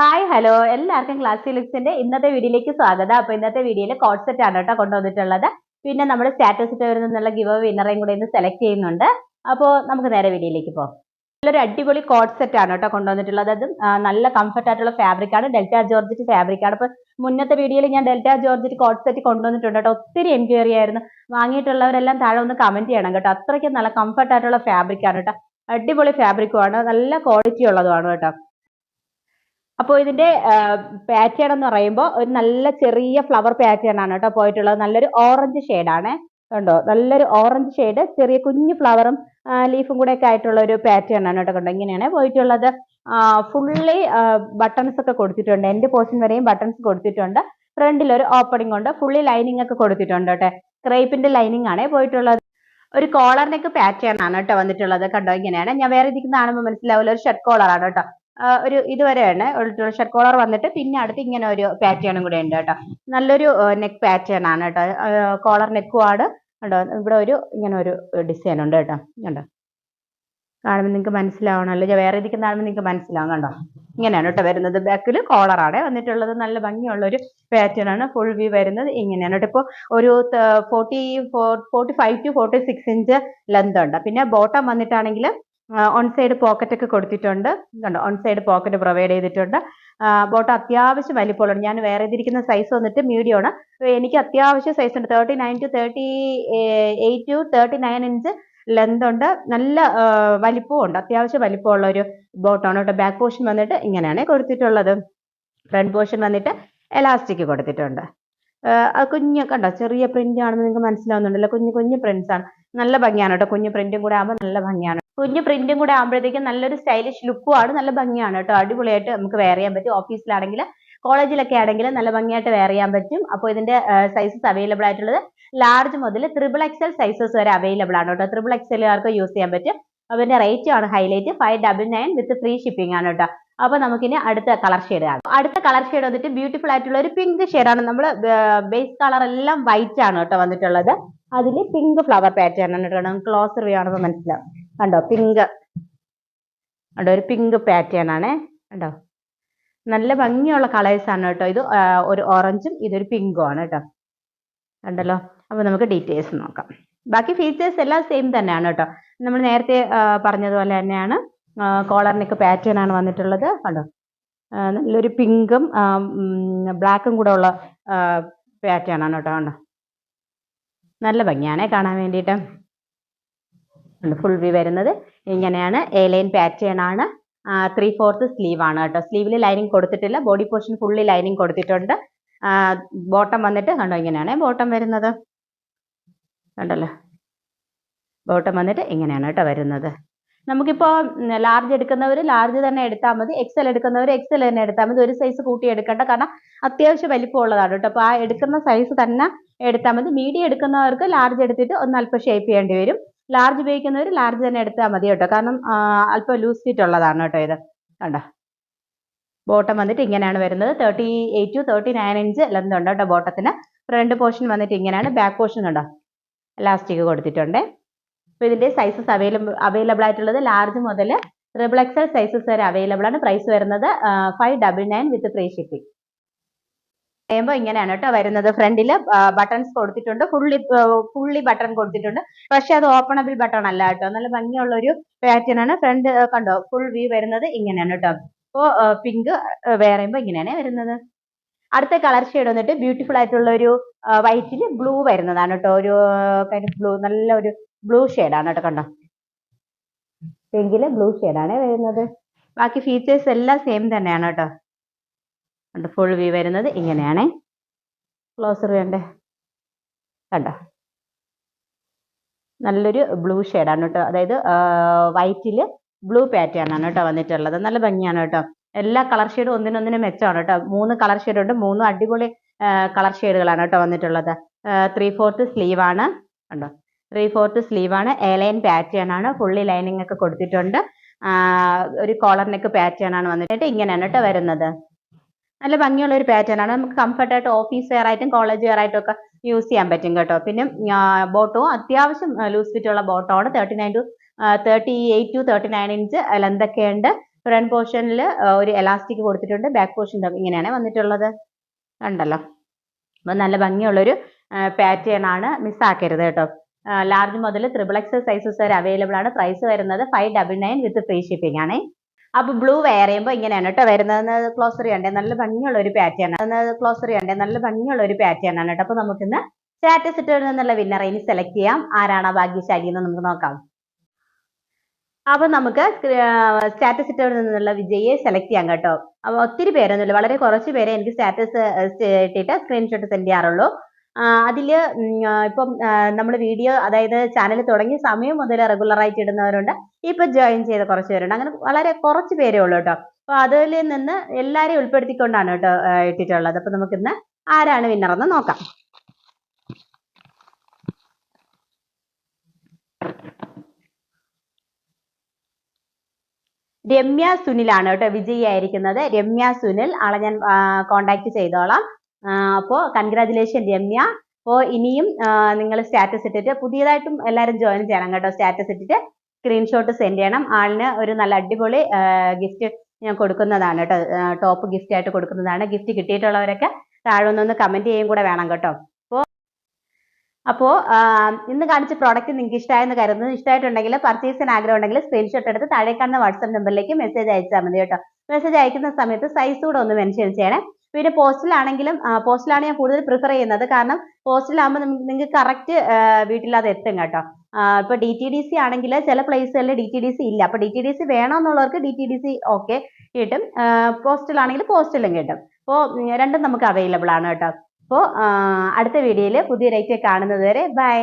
Hi hello എല്ലാവർക്കും class ഫിലിക്സിന്റെ ഇന്നത്തെ വീഡിയോയിലേക്ക് സ്വാഗതം. അപ്പൊ ഇന്നത്തെ വീഡിയോയിൽ കോഡ് സെറ്റ് ആണ് കേട്ടോ കൊണ്ടുവന്നിട്ടുള്ളത്. പിന്നെ നമ്മൾ സ്റ്റാറ്റസ് ഇട്ട് നിന്നുള്ള ഗിവ് വിന്നറേയും കൂടെ ഇന്ന് സെലക്ട് ചെയ്യുന്നുണ്ട്. അപ്പോൾ നമുക്ക് നേരെ വീഡിയോയിലേക്ക് പോകാം. നല്ലൊരു അടിപൊളി കോഡ് സെറ്റ് ആണ് കേട്ടോ കൊണ്ടുവന്നിട്ടുള്ളത്. അതും നല്ല കംഫർട്ട് ആയിട്ടുള്ള ഫാബ്രിക് ആണ്. ഡെൽറ്റ ജോർജറ്റ് ഫാബ്രിക് ആണ്. അപ്പൊ മുന്നത്തെ വീഡിയോയിൽ ഞാൻ ഡെൽറ്റ ജോർജറ്റ് കോഡ് സെറ്റ് കൊണ്ടുവന്നിട്ടുണ്ട് കേട്ടോ. ഒത്തിരി എൻക്വയറി ആയിരുന്നു. വാങ്ങിയിട്ടുള്ളവരെല്ലാം താഴെ ഒന്ന് കമന്റ് ചെയ്യണം കേട്ടോ. അത്രയ്ക്ക് നല്ല കംഫർട്ട് ആയിട്ടുള്ള ഫാബ്രിക് ആണ് കേട്ടോ. അടിപൊളി ഫാബ്രിക്കും ആണ്. നല്ല ക്വാളിറ്റി ഉള്ളതുമാണ് കേട്ടോ. അപ്പോൾ ഇതിന്റെ പാറ്റേൺ എന്ന് പറയുമ്പോൾ ഒരു നല്ല ചെറിയ ഫ്ലവർ പാറ്റേൺ ആണ് കേട്ടോ പോയിട്ടുള്ളത്. നല്ലൊരു ഓറഞ്ച് ആണ്. കണ്ടോ? നല്ലൊരു ഓറഞ്ച് ഷെയ്ഡ് ചെറിയ കുഞ്ഞു ഫ്ലവറും ലീഫും കൂടെ ഒക്കെ ആയിട്ടുള്ള ഒരു പാറ്റേൺ ആണ് കേട്ടോ കണ്ടോ. ഇങ്ങനെയാണ് പോയിട്ടുള്ളത്. ഫുള്ളി ബട്ടൺസ് ഒക്കെ കൊടുത്തിട്ടുണ്ട്. എന്റെ പോർഷൻ വരെയും ബട്ടൺസ് കൊടുത്തിട്ടുണ്ട്. ഫ്രണ്ടിൽ ഒരു ഓപ്പണിംഗ് ഉണ്ട്. ഫുള്ളി ലൈനിങ് ഒക്കെ കൊടുത്തിട്ടുണ്ട് കേട്ടോ. ക്രേപ്പിന്റെ ലൈനിങ് ആണ് പോയിട്ടുള്ളത്. ഒരു കോളറിനൊക്കെ നെക്ക് പാറ്റേൺ ആണ് കേട്ടോ വന്നിട്ടുള്ളത്. കണ്ടോ? ഇങ്ങനെയാണ്. ഞാൻ വേറെ ഇരിക്കുന്ന കാണുമ്പോൾ മനസ്സിലാവില്ല. ഒരു ഷർട്ട് കോളർ ആണ് കേട്ടോ. ഒരു ഇതുവരെയാണ് ഷർട്ട് കോളർ വന്നിട്ട് പിന്നെ അടുത്ത് ഇങ്ങനെ ഒരു പാറ്റേണും കൂടെ ഉണ്ട് കേട്ടോ. നല്ലൊരു നെക്ക് പാറ്റേൺ ആണ് കേട്ടോ. കോളർ നെക്ക് വാട് കണ്ടോ? ഇവിടെ ഒരു ഇങ്ങനെ ഒരു ഡിസൈൻ ഉണ്ട് കേട്ടോ. കണ്ടോ? കാണുമ്പോൾ നിങ്ങൾക്ക് മനസ്സിലാവണമല്ലോ വേറെ ഇരിക്കുന്ന കാണുമ്പോൾ നിങ്ങൾക്ക് മനസ്സിലാവും കണ്ടോ? ഇങ്ങനെയാണ് കേട്ടോ വരുന്നത്. ബാക്കിൽ കോളറാണ് വന്നിട്ടുള്ളത് നല്ല ഭംഗിയുള്ള ഒരു പാറ്റേൺ ആണ്. ഫുൾ വ്യൂ വരുന്നത് ഇങ്ങനെയാണ് കേട്ടോ. ഇപ്പോൾ ഒരു forty forty five to forty six inch length ഉണ്ട്. പിന്നെ ബോട്ടം വന്നിട്ടാണെങ്കിൽ ഓൺ സൈഡ് പോക്കറ്റ് ഒക്കെ കൊടുത്തിട്ടുണ്ട്. കണ്ടോ? ഓൺ സൈഡ് പോക്കറ്റ് പ്രൊവൈഡ് ചെയ്തിട്ടുണ്ട്. ബോട്ട് അത്യാവശ്യം വലിപ്പമുള്ളത് ഞാൻ വേറെ ഇതിരിക്കുന്ന സൈസ് വന്നിട്ട് മീഡിയം ആണ്. എനിക്ക് അത്യാവശ്യം സൈസ് ഉണ്ട്. Thirty nine to thirty eight to thirty nine inch length ഉണ്ട്. നല്ല വലിപ്പവും ഉണ്ട്. അത്യാവശ്യം വലിപ്പമുള്ള ഒരു ബോട്ടാണ് കേട്ടോ. ബാക്ക് പോർഷൻ വന്നിട്ട് ഇങ്ങനെയാണ് കൊടുത്തിട്ടുള്ളത്. ഫ്രണ്ട് പോർഷൻ വന്നിട്ട് എലാസ്റ്റിക് കൊടുത്തിട്ടുണ്ട്. കുഞ്ഞ് കണ്ടോ? ചെറിയ പ്രിന്റ് ആണെന്ന് നിങ്ങൾക്ക് മനസ്സിലാവുന്നുണ്ടല്ലോ. കുഞ്ഞു കുഞ്ഞു പ്രിന്റ്സ് ആണ്. നല്ല ഭംഗിയാണ് കേട്ടോ. കുഞ്ഞു പ്രിന്റും കൂടെ ആകുമ്പോൾ നല്ല ഭംഗിയാണ്. കുഞ്ഞു പ്രിന്റും കൂടെ ആകുമ്പോഴത്തേക്കും നല്ലൊരു സ്റ്റൈലിഷ് ലുക്കും ആണ്. നല്ല ഭംഗിയാണ് കേട്ടോ. അടിപൊളിയായിട്ട് നമുക്ക് വെയർ ചെയ്യാൻ പറ്റും. ഓഫീസിലാണെങ്കിൽ കോളേജിലൊക്കെ ആണെങ്കിൽ നല്ല ഭംഗിയായിട്ട് വെയർ ചെയ്യാൻ പറ്റും. അപ്പോൾ ഇതിന്റെ സൈസസ് അവൈലബിൾ ആയിട്ടുള്ളത് ലാർജ് മുതൽ ത്രിബിൾ എക്സൽ സൈസസ് വരെ അവൈലബിൾ ആണ് കേട്ടോ. ത്രിബിൾ എക്സലുകാർക്ക് യൂസ് ചെയ്യാൻ പറ്റും. അതിന്റെ റേറ്റ് ആണ് highlight five double nine with free shipping ആണ് കേട്ടോ. അപ്പൊ നമുക്കിനി അടുത്ത കളർ ഷെയ്ഡ് ആണ് അടുത്ത കളർ ഷെയ്ഡ് വന്നിട്ട് ബ്യൂട്ടിഫുൾ ആയിട്ടുള്ള ഒരു പിങ്ക് ആണ്. നമ്മൾ ബേസ് കളർ എല്ലാം വൈറ്റ് ആണ് കേട്ടോ വന്നിട്ടുള്ളത്. അതിൽ പിങ്ക് ഫ്ലവർ പാറ്റേൺ ആണ് കേട്ടോ ക്ലോസർ റിവ്യൂ ആണപ്പോൾ മനസ്സിലാവും. കണ്ടോ? പിങ്ക് കണ്ടോ? ഒരു പിങ്ക് പാറ്റേൺ ആണേ. കണ്ടോ? നല്ല ഭംഗിയുള്ള കളേഴ്സ് ആണ് കേട്ടോ. ഇത് ഒരു ഓറഞ്ചും ഇതൊരു പിങ്കും ആണ് കേട്ടോ. കണ്ടല്ലോ? അപ്പൊ നമുക്ക് ഡീറ്റെയിൽസ് നോക്കാം. ബാക്കി ഫീച്ചേഴ്സ് എല്ലാം സെയിം തന്നെയാണ് കേട്ടോ. നമ്മൾ നേരത്തെ പറഞ്ഞതുപോലെ തന്നെയാണ് കോളറിനൊക്കെ നെക്ക് പാറ്റേൺ ആണ് വന്നിട്ടുള്ളത്. കണ്ടോ? നല്ലൊരു പിങ്കും ബ്ലാക്കും കൂടെ ഉള്ള പാറ്റേൺ ആണ് കേട്ടോ. കണ്ടോ? നല്ല ഭംഗിയാണേ കാണാൻ വേണ്ടിയിട്ട്. ഫുൾ വ്യൂ വരുന്നത്. ഇങ്ങനെയാണ് ലൈൻ പാറ്റേൺ ആണ്. ത്രീ ഫോർത്ത് സ്ലീവ് ആണ് കേട്ടോ. സ്ലീവിൽ ലൈനിങ് കൊടുത്തിട്ടില്ല. ബോഡി പോർഷൻ ഫുള്ളി ലൈനിങ് കൊടുത്തിട്ടുണ്ട്. ബോട്ടം വന്നിട്ട് കണ്ടോ ഇങ്ങനെയാണ് ബോട്ടം വരുന്നത്. കണ്ടല്ലോ. ബോട്ടം വന്നിട്ട് ഇങ്ങനെയാണ് കേട്ടോ വരുന്നത്. നമുക്കിപ്പോൾ ലാർജ് എടുക്കുന്നവർ ലാർജ് തന്നെ എടുത്താൽ മതി. എക്സൽ എടുക്കുന്നവർ എക്സൽ തന്നെ എടുത്താൽ മതി. ഒരു സൈസ് കൂട്ടി എടുക്കേണ്ട. കാരണം അത്യാവശ്യം വലിപ്പമുള്ളതാണ് കേട്ടോ. അപ്പോൾ ആ എടുക്കുന്ന സൈസ് തന്നെ എടുത്താൽ മതി. മീഡിയം എടുക്കുന്നവർക്ക് ലാർജ് എടുത്തിട്ട് ഒന്ന് അല്പം ഷേപ്പ് ചെയ്യേണ്ടി വരും. ലാർജ് ഉപയോഗിക്കുന്നവർ ലാർജ് തന്നെ എടുത്താൽ മതി കേട്ടോ. കാരണം അല്പം ലൂസ് ഫിറ്റ് ഉള്ളതാണ് കേട്ടോ ഇത്. കണ്ടോ? ബോട്ടം വന്നിട്ട് ഇങ്ങനെയാണ് വരുന്നത്. Thirty eight to thirty nine inch length ഉണ്ട് കേട്ടോ ബോട്ടത്തിന് ഫ്രണ്ട് പോർഷൻ വന്നിട്ട് ഇങ്ങനെയാണ്. ബാക്ക് പോർഷൻ കണ്ടോ? എലാസ്റ്റിക് കൊടുത്തിട്ടുണ്ട്. അപ്പോൾ ഇതിന്റെ സൈസസ് അവൈലബിൾ അവൈലബിൾ ആയിട്ടുള്ളത് ലാർജ് മുതൽ ട്രിപ്പിൾ എക്സൽ സൈസസ് വരെ അവൈലബിൾ ആണ്. പ്രൈസ് വരുന്നത് five double nine with free shipping ചെയ്യുമ്പോൾ ഇങ്ങനെയാണ് കേട്ടോ വരുന്നത്. ഫ്രണ്ടിൽ ബട്ടൺസ് കൊടുത്തിട്ടുണ്ട്. ഫുള്ളി ഫുള്ളി ബട്ടൺ കൊടുത്തിട്ടുണ്ട്. പക്ഷെ അത് ഓപ്പണബിൾ ബട്ടൺ അല്ല കേട്ടോ. നല്ല ഭംഗിയുള്ള ഒരു പാറ്റേൺ ആണ് ഫ്രണ്ട് കണ്ടോ? ഫുൾ വ്യൂ വരുന്നത് ഇങ്ങനെയാണ് കേട്ടോ. അപ്പോൾ പിങ്ക് വേറെയുമ്പോൾ ഇങ്ങനെയാണ് വരുന്നത്. അടുത്ത കളർ ഷെയ്ഡ് വന്നിട്ട് ബ്യൂട്ടിഫുൾ ആയിട്ടുള്ള ഒരു വൈറ്റിൽ ബ്ലൂ വരുന്നതാണ് കേട്ടോ. ഒരു ബ്ലൂ നല്ല ഒരു ബ്ലൂ ആണ് കേട്ടോ കണ്ടോ? പിങ്കിൽ ബ്ലൂ ആണ് വരുന്നത്. ബാക്കി ഫീച്ചേഴ്സ് എല്ലാം സെയിം തന്നെയാണ് കേട്ടോ. കണ്ടോ ഫുൾ വ്യൂ വരുന്നത് ഇങ്ങനെയാണ്. ക്ലോസർ വേണ്ടേ? കണ്ടോ? നല്ലൊരു ബ്ലൂ ഷെയ്ഡാണ് കേട്ടോ. അതായത് വൈറ്റിൽ ബ്ലൂ പാറ്റേൺ ആണ് കേട്ടോ വന്നിട്ടുള്ളത്. നല്ല ഭംഗിയാണ് കേട്ടോ. എല്ലാ കളർ ഷെയ്ഡും ഒന്നിനൊന്നിന് മെച്ചമാണ് കേട്ടോ. മൂന്ന് കളർ ഷെയ്ഡുണ്ട് മൂന്നും അടിപൊളി കളർ ഷെയ്ഡുകളാണ് കേട്ടോ വന്നിട്ടുള്ളത്. ത്രീ ഫോർത്ത് സ്ലീവ് ആണ്. കണ്ടോ? ത്രീ ഫോർത്ത് സ്ലീവ് ആണ്. എ ലൈൻ പാറ്റേൺ ആണ്. ഫുള്ളി ലൈനിങ് ഒക്കെ കൊടുത്തിട്ടുണ്ട്. ഒരു കോളർ നെക്ക് പാറ്റേൺ ആണ് വന്നിട്ട് ഇങ്ങനെയാണ് കേട്ടോ വരുന്നത്. നല്ല ഭംഗിയുള്ള ഒരു പാറ്റേൺ ആണ്. നമുക്ക് കംഫർട്ടായിട്ട് ഓഫീസ് വെയർ ആയിട്ടും കോളേജ് വെയർ ആയിട്ടും ഒക്കെ യൂസ് ചെയ്യാൻ പറ്റും കേട്ടോ. പിന്നെ ബോട്ടോ അത്യാവശ്യം ലൂസ് ഫിറ്റ് ഉള്ള ആണ്. Thirty nine to thirty eight to thirty nine inch length ഒക്കെ ഉണ്ട് ഫ്രണ്ട് പോർഷനിൽ ഒരു എലാസ്റ്റിക് കൊടുത്തിട്ടുണ്ട്. ബാക്ക് പോർഷൻ ഇങ്ങനെയാണ് വന്നിട്ടുള്ളത്. കണ്ടല്ലോ? അപ്പൊ നല്ല ഭംഗിയുള്ളൊരു പാറ്റേൺ ആണ് മിസ്സാക്കരുത് കേട്ടോ. ലാർജ് മുതൽ ത്രിബിൾ എക്സ് സൈസസ് വരെ അവൈലബിൾ ആണ്. പ്രൈസ് വരുന്നത് five double nine with free shipping ആണ്. അപ്പോൾ ബ്ലൂ വെയർ ചെയ്യുമ്പോൾ ഇങ്ങനെയാണ് കേട്ടോ വരുന്നത്. ക്ലോസറി കണ്ടേ നല്ല ഭംഗിയുള്ള ഒരു പാറ്റേൺ ആണ് ക്ലോസറി കണ്ടേ നല്ല ഭംഗിയുള്ള ഒരു പാറ്റേൺ ആണ് കേട്ടോ. അപ്പോൾ നമുക്കിന്ന് സ്റ്റാറ്റസ് ഇട്ടവരിൽ നിന്നുള്ള വിന്നറെ ഇനി സെലക്ട് ചെയ്യാം. ആരാണ് ഭാഗ്യശാലി എന്ന് നമുക്ക് നോക്കാം. അപ്പൊ നമുക്ക് സ്റ്റാറ്റസ് ഇട്ടവരിൽ നിന്നുള്ള വിജയിയെ സെലക്ട് ചെയ്യാം കേട്ടോ. അപ്പൊ ഒത്തിരി പേരൊന്നുമില്ല. വളരെ കുറച്ച് പേരെ എനിക്ക് സ്റ്റാറ്റസ് ഇട്ടിട്ട് സ്ക്രീൻഷോട്ട് സെൻഡ് ചെയ്യാറുള്ളൂ. അതിൽ ഇപ്പം നമ്മൾ വീഡിയോ അതായത് ചാനൽ തുടങ്ങിയ സമയം മുതൽ റെഗുലർ ആയിട്ട് ഇടുന്നവരുണ്ട്. ഇപ്പൊ ജോയിൻ ചെയ്ത കുറച്ച് പേരുണ്ട് അങ്ങനെ വളരെ കുറച്ച് പേരേ ഉള്ളൂ കേട്ടോ. അപ്പൊ അതിൽ നിന്ന് എല്ലാരെയും ഉൾപ്പെടുത്തിക്കൊണ്ടാണ് കേട്ടോ ഇട്ടിട്ടുള്ളത്. അപ്പൊ നമുക്കിന്ന് ആരാണ് വിന്നർ എന്ന് നോക്കാം. രമ്യ സുനിലാണ് കേട്ടോ വിജയിയായിരിക്കുന്നത്. രമ്യ സുനിൽ ആളെ ഞാൻ കോണ്ടാക്ട് ചെയ്തോളാം. അപ്പോൾ കൺഗ്രാചുലേഷൻ രമ്യ. അപ്പോൾ ഇനിയും നിങ്ങൾ സ്റ്റാറ്റസ് ഇട്ടിട്ട് പുതിയതായിട്ടും എല്ലാവരും ജോയിൻ ചെയ്യണം കേട്ടോ സ്റ്റാറ്റസ് ഇട്ടിട്ട്. സ്ക്രീൻഷോട്ട് സെൻഡ് ചെയ്യണം. ആളിന് ഒരു നല്ല അടിപൊളി ഗിഫ്റ്റ് ഞാൻ കൊടുക്കുന്നതാണ് കേട്ടോ. ടോപ്പ് ഗിഫ്റ്റ് ആയിട്ട് കൊടുക്കുന്നതാണ്. ഗിഫ്റ്റ് കിട്ടിയിട്ടുള്ളവരൊക്കെ താഴെ ഒന്ന് കമന്റ് ചെയ്യും കൂടെ വേണം കേട്ടോ. അപ്പോൾ അപ്പോൾ ഇന്ന് കാണിച്ച പ്രോഡക്റ്റ് നിങ്ങൾക്ക് ഇഷ്ടമായെന്ന് കരുതുന്നു. ഇഷ്ടമായിട്ടുണ്ടെങ്കിൽ പർച്ചേസ് ചെയ്യാൻ ആഗ്രഹം ഉണ്ടെങ്കിൽ സ്ക്രീൻഷോട്ട് എടുത്ത് താഴെ കാണുന്ന വാട്സ്ആപ്പ് നമ്പറിലേക്ക് മെസ്സേജ് അയച്ചാൽ മതി കേട്ടോ. മെസ്സേജ് അയക്കുന്ന സമയത്ത് സൈസ് കൂടെ ഒന്ന് മെൻഷൻ ചെയ്യണേ. പിന്നെ പോസ്റ്റിലാണെങ്കിലും പോസ്റ്റിലാണ് ഞാൻ കൂടുതൽ പ്രിഫർ ചെയ്യുന്നത്. കാരണം പോസ്റ്റിലാകുമ്പോൾ നിങ്ങൾക്ക് കറക്റ്റ് വീട്ടിൽ അത് എത്തും കേട്ടോ. ഇപ്പൊ ഡി ടി ഡി സി ആണെങ്കിൽ ചില പ്ലേസുകളിൽ ഡി ടി ഡി സി ഇല്ല. അപ്പൊ D T D C വേണമെന്നുള്ളവർക്ക് D T D C okay കിട്ടും. പോസ്റ്റിലാണെങ്കിൽ പോസ്റ്റിലും കിട്ടും. അപ്പോൾ രണ്ടും നമുക്ക് അവൈലബിൾ ആണ് കേട്ടോ. അപ്പോൾ അടുത്ത വീഡിയോയിൽ പുതിയ റേറ്റ് കാണുന്നത് വരെ ബൈ